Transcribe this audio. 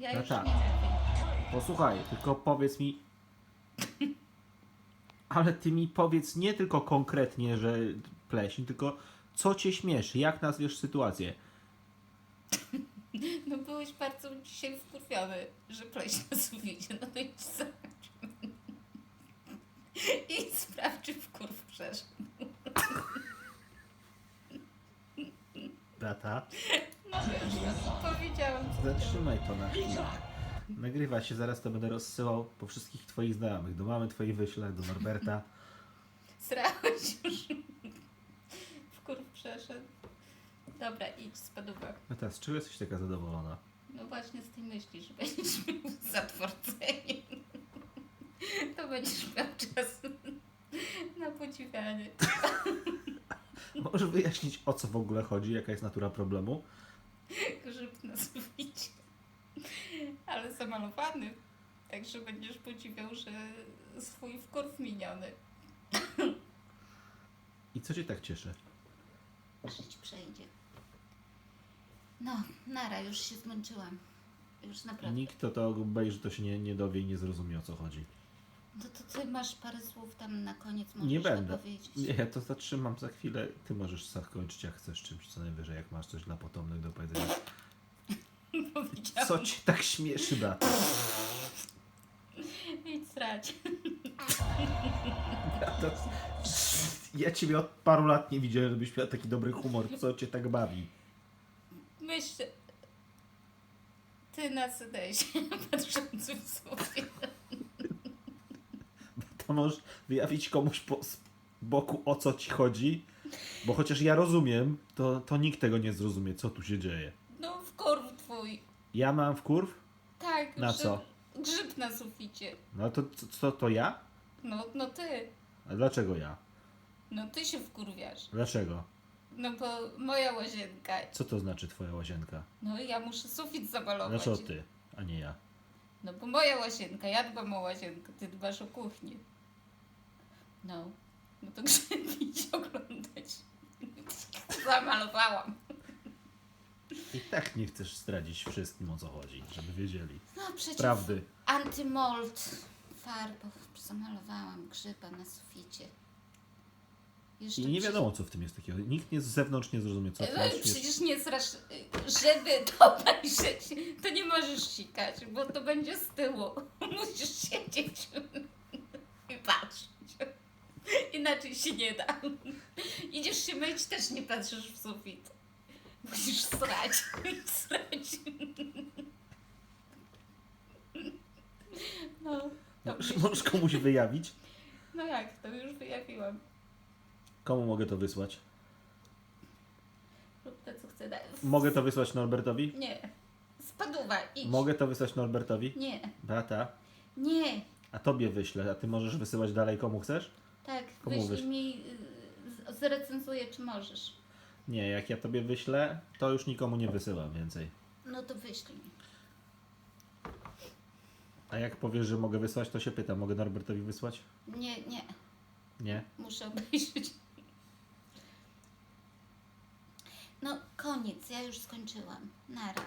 Ja No już tak. nie wiem. Posłuchaj, tylko powiedz mi. Ale ty mi powiedz nie tylko konkretnie, że pleśń, tylko co cię śmieszy, jak nazwiesz sytuację. No byłeś bardzo dzisiaj wkurwiony, że pleś na suficie. No to idź sprawdź. Idź sprawdź, czy wkurw przeszedł. Data? No wiesz, Zatrzymaj to na chwilę. Nagrywa się, zaraz to będę rozsyłał po wszystkich twoich znajomych. Do mamy twojej wyślę, do Norberta. Srałeś już. Wkurw przeszedł. Dobra, idź spadówek. No teraz, z czego jesteś taka zadowolona? No właśnie z tej myśli, że będziesz miał zatwardzenie. To będziesz miał czas na podziwianie. Możesz wyjaśnić o co w ogóle chodzi, jaka jest natura problemu? grzyb na suficie. Ale zamalowany. Także będziesz podziwiał, że swój wkurw miniony. I co cię tak cieszy? Ci przejdzie. No, nara, już się zmęczyłam. Już naprawdę. Nikt, kto to obejrzy, to się nie, nie dowie i nie zrozumie o co chodzi. No to ty masz parę słów tam na koniec, możesz Nie będę. powiedzieć. Nie, ja to zatrzymam za chwilę. Ty możesz zakończyć jak chcesz czymś co najwyżej, jak masz coś dla potomnych do powiedzenia. Powiedziałam, Co cię tak śmieszy, brat? idź srać. Ja, ciebie od paru lat nie widziałem, żebyś miał taki dobry humor. Co cię tak bawi? Myśl, ty na sedesie, patrzący w sobie. To możesz wyjawić komuś po z boku o co ci chodzi? Bo chociaż ja rozumiem, to, to nikt tego nie zrozumie, co tu się dzieje. Ja mam wkurw? Tak, Na że- co? Grzyb na suficie. No to co, to ja? No, no ty. A dlaczego ja? No ty się wkurwiasz. Dlaczego? No bo moja łazienka. Co to znaczy twoja łazienka? No ja muszę sufit zamalować. Dlaczego ty, a nie ja? No bo moja łazienka, ja dbam o łazienkę, ty dbasz o kuchnię. No. No to grzyb idź oglądać. Zamalowałam. I tak nie chcesz zdradzić wszystkim o co chodzi, żeby wiedzieli. No przecież Prawdy. antymold farbą zamalowałam grzyba na suficie. Jeszcze I nie wiadomo co w tym jest takiego. Nikt nie z zewnątrz nie zrozumie co w tym No i jest. przecież nie strasz, żeby to obejrzeć, to nie możesz sikać, bo to będzie z tyłu. Musisz siedzieć i patrzeć. Inaczej się nie da. Idziesz się myć, też nie patrzysz w sufit. Musisz srać, srać. No, to Możesz, możesz komuś wyjawić? no jak, to już wyjawiłam. Komu mogę to wysłać? Rób to, co chcę. Da- Mogę to wysłać Norbertowi? Nie. Spaduwa, idź. Mogę to wysłać Norbertowi? Nie, Beata? nie. A tobie wyślę, a ty możesz wysyłać dalej komu chcesz? Tak, Komu wyślij wyś- mi, y, z- zrecenzuję, czy możesz. Nie, jak ja tobie wyślę, to już nikomu nie wysyłam więcej. No to wyślij mi. A jak powiesz, że mogę wysłać, to się pytam, mogę Norbertowi wysłać? Nie, nie, Nie? muszę obejrzeć. No koniec, ja już skończyłam. Nara.